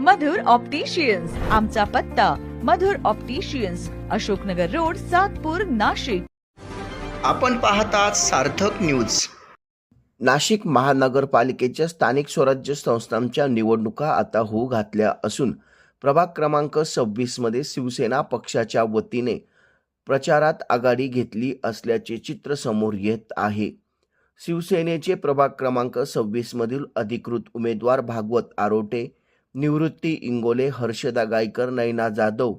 मधुर opticians. आमचा पत्ता Madhur opticians Ashoknagar road Satpur Nashik. आपण पाहतात सार्थक न्यूज. नाशिक महानगरपालिकेच्या स्थानिक स्वराज्य संस्थांच्या निवडणुका आता होऊ घातल्या असून प्रभाग क्रमांक सव्वीसमध्ये शिवसेना पक्षाच्या वतीने प्रचारात आघाडी घेतली असल्याचे चित्र समोर येत आहे. शिवसेनेचे प्रभाग क्रमांक सव्वीसमधील अधिकृत उमेदवार भागवत आरोटे निवृत्ती इंगोले हर्षदा गायकर नैना जाधव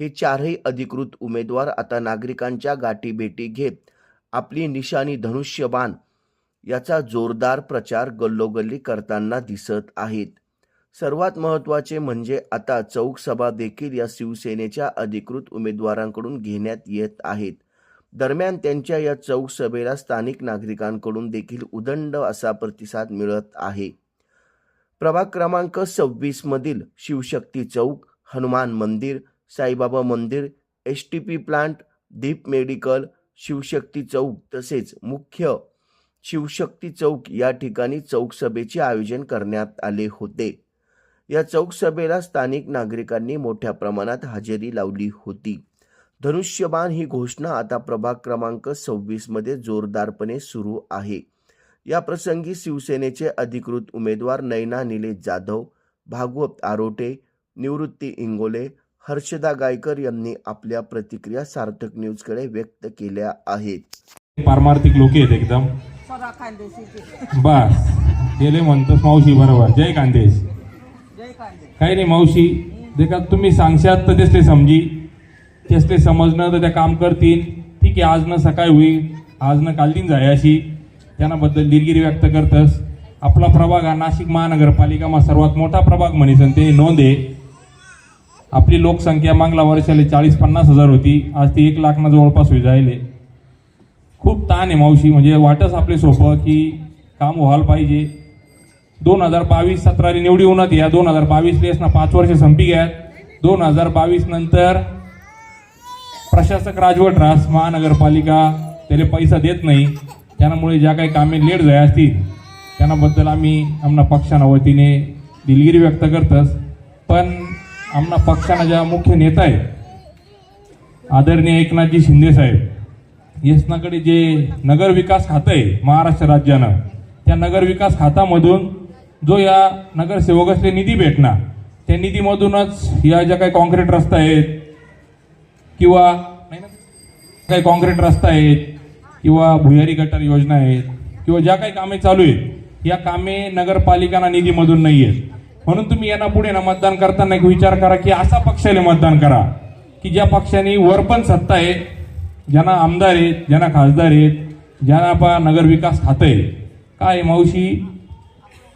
हे चारही अधिकृत उमेदवार आता नागरिकांच्या गाठीभेटी घेत आपली निशाणी धनुष्यबाण याचा जोरदार प्रचार गल्लोगल्ली करताना दिसत आहेत. सर्वात महत्त्वाचे म्हणजे आता चौक सभा देखील या शिवसेनेच्या अधिकृत उमेदवारांकडून घेण्यात येत आहेत. दरम्यान त्यांच्या या चौक सभेला स्थानिक नागरिकांकडून देखील उदंड असा प्रतिसाद मिळत आहे. प्रभाग क्रमांक सव्वीसमधील शिवशक्ती चौक हनुमान मंदिर साईबाबा मंदिर S T P plant Deep medical Shivshakti चौक तसेच मुख्य शिवशक्ती चौक या ठिकाणी चौक सभेचे आयोजन करण्यात आले होते. या चौक सभेला स्थानिक नागरिकांनी मोठ्या प्रमाणात हजेरी लावली होती. धनुष्यबाण ही घोषणा आता प्रभाग क्रमांक सव्वीसमध्ये जोरदारपणे सुरू आहे. या प्रसंगी शिवसेनेचे अधिकृत उमेदवार नयना निलेश जाधव भागवत आरोटे निवृत्ती इंगोले हर्षदा गायकर यांनी आपल्या प्रतिक्रिया सार्थक न्यूजकडे व्यक्त केल्या आहेत. पारमार्थिक लोक आहेत एकदम. बस. गेले म्हणतोस मावशी बरोबर. जय कांदेश काही नाही मावशी का तुम्ही सांगशात तर तेच ते समजी. तेच ते समजणं तर त्या काम करतील. ठीक आहे आज न सकाळी होईल आज न कालदीन जाय अशी. त्यानाबद्दल दिलगिरी व्यक्त करतस. आपला प्रभाग हा नाशिक महानगरपालिकामा सर्वात मोठा प्रभाग म्हणीसन ते नोंद आहे. आपली लोकसंख्या मागल्या वर्षाला चाळीस पन्नास हजार होती. आज ती एक लाखना जवळपास होई जायले. खूप ताण आहे मावशी. म्हणजे वाटच आपले सोपं की काम व्हायला पाहिजे. दोन हजार बावीस सतराली निवडी होणार या. दोन हजार बावीस ना पाच वर्ष संपी घ्यात दोन हजार बावीस नंतर प्रशासक राजवट रास. महानगरपालिका त्याला पैसा देत नाही. त्यामुळे ज्या काही कामे लेट झाल्या असतील त्यांनाबद्दल आम्ही आमना पक्षाना वतीने दिलगिरी व्यक्त करतस. पण आमना पक्षाना ज्या मुख्य नेता आहे आदरणीय एकनाथजी शिंदे साहेब यसनाकडे जे नगर विकास खातं आहे महाराष्ट्र राज्यानं त्या नगर विकास खात्यामधून जो या नगरसेवकासले निधी भेटणार त्या निधीमधूनच या ज्या काही कॉन्क्रीट रस्ता आहेत किंवा नाही ना, काही कॉन्क्रीट रस्ता आहेत किंवा भुयारी गटार योजना आहेत किंवा ज्या काही कामे चालू आहेत या कामे नगरपालिकांना निधीमधून नाही आहेत. म्हणून तुम्ही यांना पुढे ना मतदान करताना एक विचार करा की असा पक्षाला मतदान करा की ज्या पक्षाने वर पण सत्ता आहे ज्यांना आमदार आहेत ज्यांना खासदार आहेत ज्यांना पा नगर विकास खातं आहे काय मावशी?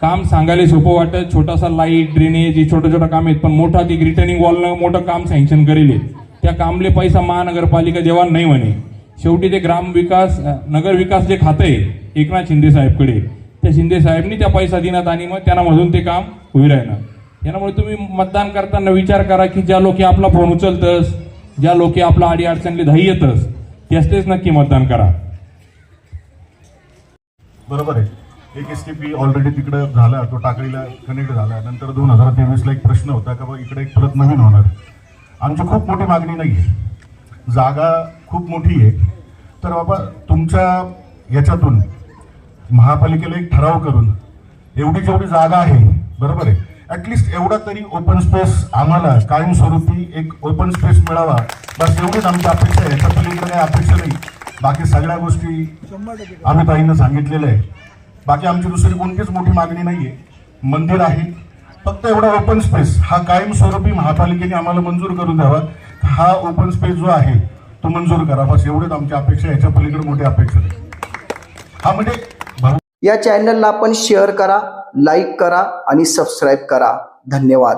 काम सांगायला सोपं वाटत छोटासा लाइट ड्रेनेज हे छोटं छोटं काम आहेत पण मोठा ती रिटर्निंग वॉलनं मोठं काम सँक्शन करेल त्या कामले पैसा महानगरपालिका जेव्हा नाही म्हणे. शेवटी ते ग्राम विकास नगर विकास जे खातं आहे एकनाथ शिंदे साहेबकडे त्या शिंदे साहेबनी त्या पैसा देण्यात आणि मग त्यांना मधून ते काम होईल राहिलं. यामुळे तुम्ही मतदान करताना विचार करा की ज्या लोक आपला फोन उचलतस ज्या लोक आपला अडी अडचणले धाई येतस त्याच नक्की मतदान करा. बरोबर आहे. एक एस टी पी ऑलरेडी तिकडे झाला तो टाकळीला कनेक्ट झाला. नंतर दोन हजार तेवीसला एक प्रश्न होता का बा इकडे एक परत नवीन होणार. आमची खूप मोठी मागणी नाही आहे जागा खूप मोठी आहे. तर बाबा तुमच्या याच्यातून महापालिकेला एक ठराव करून एवढी जेवढी जागा आहे बरोबर आहे? ॲटलिस्ट एवढा तरी ओपन स्पेस आम्हाला कायमस्वरूपी एक ओपन स्पेस मिळावा. बस एवढीच आमची अपेक्षा आहे. याच्या पलीकडे काही अपेक्षा नाही. बाकी सगळ्या गोष्टी आम्ही ताईनं सांगितलेलं आहे बाकी आमची दुसरी कोणतीच मोठी मागणी नाही आहे मंदिर आहे. फक्त एवढा ओपन स्पेस हा कायमस्वरूपी महापालिकेने आम्हाला मंजूर करून द्यावा. हा ओपन स्पेस जो आहे तो मंजूर करा. बस एवढीच आमची अपेक्षा आहे. याच्या पलीकडे मोठी अपेक्षा नाही हा म्हणजे या चॅनलला आपण शेअर करा लाईक करा आणि सबस्क्राईब करा. धन्यवाद.